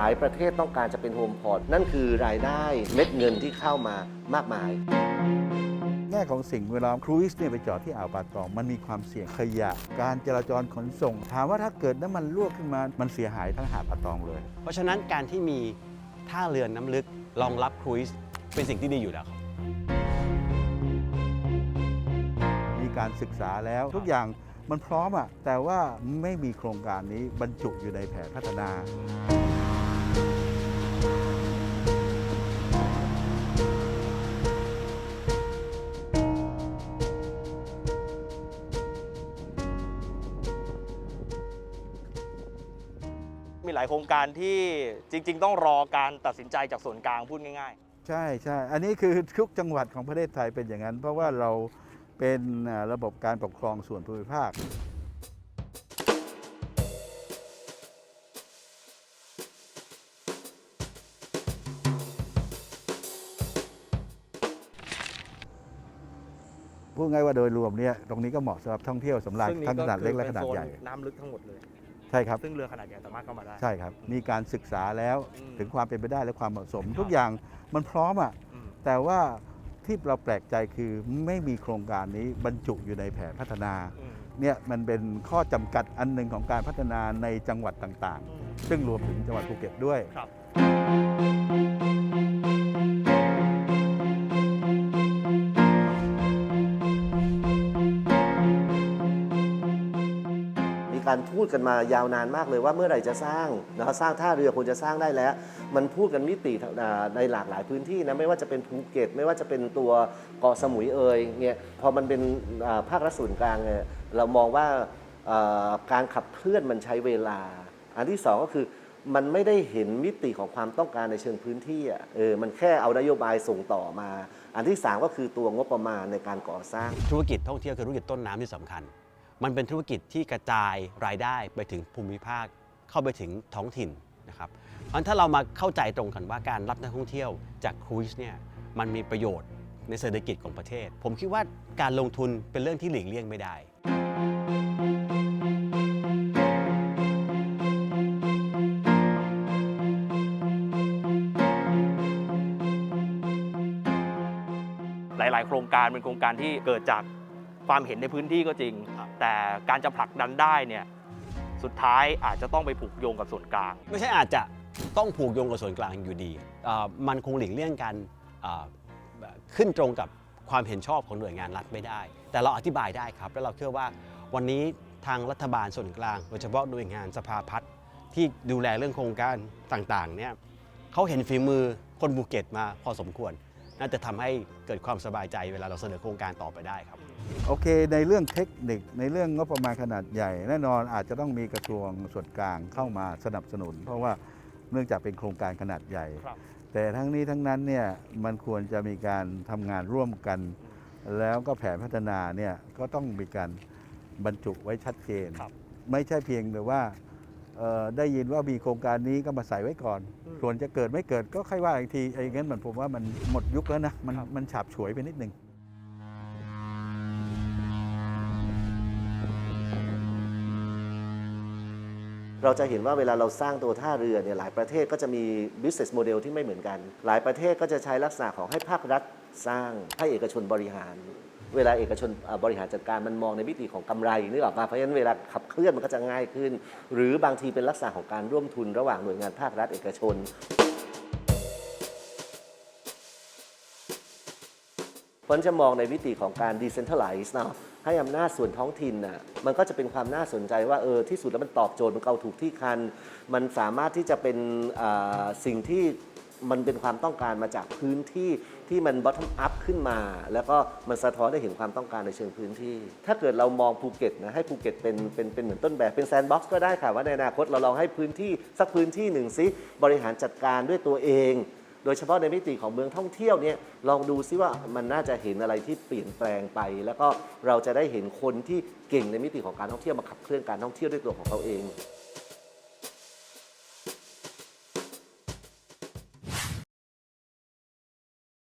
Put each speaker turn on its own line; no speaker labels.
หลายประเทศต้องการจะเป็นโฮมพอร์ตนั่นคือรายได้เม็ดเงินที่เข้ามามากมาย
แง่ของสิ่งเวลาครูซเนี่ยไปจอดที่อ่าวปาตอง มันมีความเสี่ยงขยะ การจราจรขนส่ง ถามว่าถ้าเกิดน้ำมันรั่วขึ้นมามันเสียหายทั้งหาดปาตองเลย
เพราะฉะนั้นการที่มีท่าเรือน้ำลึกรองรับครูซเป็นสิ่งที่ดีอยู่แล้วครับ
มีการศึกษาแล้วทุกอย่างมันพร้อมอะแต่ว่าไม่มีโครงการนี้บรรจุอยู่ในแผนพัฒนา
มีหลายโครงการที่จริง ๆ ต้องรอการตัดสินใจจากส่วนกลางพูดง่าย
ใช่ใช่ อันนี้คือทุกจังหวัดของประเทศไทยเป็นอย่างนั้น เพราะว่าเราเป็นอ่าระบบการปกครองส่วนภูมิภาค พูดง่ายว่าโดยรวมเนี่ยตรงนี้ก็เหมาะสำหรับท่องเที่ยวสำห
ๆ
รับ
ซึ่งนี้
ทั้งขนาดเล็กและ
ป็
ขนาด
โซ
ใหญ่
น้ำลึกทั้งหมดเลย
ใช่ครับ
ซึ่งเรือขนาดใหญ่สามารถเข้ามาได้
ใช่ครับ มีการศึกษาแล้ว
อืม
ถึงความเป็นไปได้และความเหมาะสม
ครับ
ทุกอย่างมันพร้อมอะ
อืม
แต่ว่าที่เราแปลกใจคือไม่มีโครงการนี้บรรจุอยู่ในแผนพัฒนา
อืม
เนี่ยมันเป็นข้อจำกัดอันหนึ่งของการพัฒนาในจังหวัดต่าง
อืม
ๆ ซึ่งรวมถึงจังหวัดภูเก็ตด้วย
ครับ
การพูดกันมายาวนานมากเลยว่าเมื่อไหร่จะสร้างนะครับสร้างท่าเรือควรจะสร้างได้แล้ว มันพูดกันมิติในหลากหลายพื้นที่นะไม่ว่าจะเป็นภูเก็ต ไม่ว่าจะเป็นตัวเกาะสมุยเอ่ยเนี่ยพอมันเป็นภาครัฐส่วนกลางเนี่ยเรามองว่าการขับเคลื่อนมันใช้เวลา อันที่สองก็คือมันไม่ได้เห็นมิติของความต้องการในเชิงพื้นที่อะเออมันแค่เอานโยบายส่งต่อมา อันที่สามก็คือตัวงบประมาณในการก่อสร้าง
ธุรกิจท่องเที่ยวคือธุรกิจต้นน้ำที่สำคัญ มันเป็นธุรกิจที่กระจายรายได้ไปถึงภูมิภาค เข้าไปถึงท้องถิ่นนะครับเพราะฉะนั้นถ้าเรามาเข้าใจตรงกันว่าการรับนักท่องเที่ยวจากครูซเนี่ยมันมีประโยชน์ในเศรษฐกิจของประเทศ ผมคิดว่าการลงทุนเป็นเรื่องที่หลีกเลี่ยงไม่ได้
หลาย ๆ โครงการเป็นโครงการที่เกิดจากความเห็นในพื้นที่ก็จริง แต่การจะผลักดันได้เนี่ยสุดท้ายอาจจะต้องไปผูกโยงกับส่วนกลาง
ไม่ใช่อาจจะต้องผูกโยงกับส่วนกลางอยู่ดี มันคงหลีกเลี่ยงกันขึ้นตรงกับความเห็นชอบของหน่วยงานรัฐไม่ได้ แต่เราอธิบายได้ครับ แล้วเราเชื่อว่าวันนี้ทางรัฐบาลส่วนกลาง โดยเฉพาะหน่วยงานสภาพัฒน์ที่ดูแลเรื่องโครงการต่างๆเนี่ยเขาเห็นฝีมือคนภูเก็ตมาพอสมควร น่าจะทำให้เกิดความสบายใจเวลาเราเสนอโครงการต่อไปได้ครับ
โอเค ในเรื่องเทคนิคในเรื่องงบประมาณขนาดใหญ่ แน่นอนอาจจะต้องมีกระทรวงส่วนกลางเข้ามาสนับสนุน เพราะว่าเนื่องจากเป็นโครงการขนาดใหญ่
ครับ
แต่ทั้งนี้ทั้งนั้นเนี่ยมันควรจะมีการทำงานร่วมกัน แล้วก็แผนพัฒนาเนี่ยก็ต้องมีการบรรจุไว้ชัดเจน
ครับ
ไม่ใช่เพียงแต่ว่าเอ่อ ได้ยินว่ามีโครงการนี้ก็มาใส่ไว้ก่อน
อืม
ส่วนจะเกิดไม่เกิดก็ค่อยว่าอีกทีไอ้งั้นมันผมว่ามันหมดยุคแล้วนะ มัน
ครับ
มันฉาบฉวยไปนิดนึง
เราจะเห็นว่าเวลาเราสร้างตัวท่าเรือเนี่ยหลายประเทศก็จะมี business model ที่ไม่เหมือนกัน หลายประเทศก็จะใช้ลักษณะของให้ภาครัฐสร้างให้เอกชนบริหาร เวลาเอกชนบริหารจัดการมันมองในมิติของกำไรนึกออกมาเพราะฉะนั้นเวลาขับเคลื่อนมันก็จะง่ายขึ้น หรือบางทีเป็นลักษณะของการร่วมทุนระหว่างหน่วยงานภาครัฐเอกชนเพราะฉะนั้นจะมองในวิธีของการ decentralize เนาะให้อำนาจส่วนท้องถิ่นน่ะมันก็จะเป็นความน่าสนใจว่าเออที่สุดแล้วมันตอบโจทย์มันเอาถูกที่คัน มันสามารถที่จะเป็นสิ่งที่ มันเป็นความต้องการมาจากพื้นที่ที่มัน bottom up ขึ้นมา แล้วก็มันสะท้อนได้เห็นความต้องการในเชิงพื้นที่ ถ้าเกิดเรามองภูเก็ตนะให้ภูเก็ตเป็นเป็นเป็นเหมือนต้นแบบเป็นแซนด์บ็อกซ์ก็ได้ค่ะว่าในอนาคตเราลองให้พื้นที่สักพื้นที่หนึ่งซิบริหารจัดการด้วยตัวเอง โดยเฉพาะในมิติของเมืองท่องเที่ยวเนี่ยลองดูซิว่ามันน่าจะเห็นอะไรที่เปลี่ยนแปลงไป แล้วก็เราจะได้เห็นคนที่เก่งในมิติของการท่องเที่ยวมาขับเคลื่อนการท่องเที่ยวด้วยตัวของเขาเอง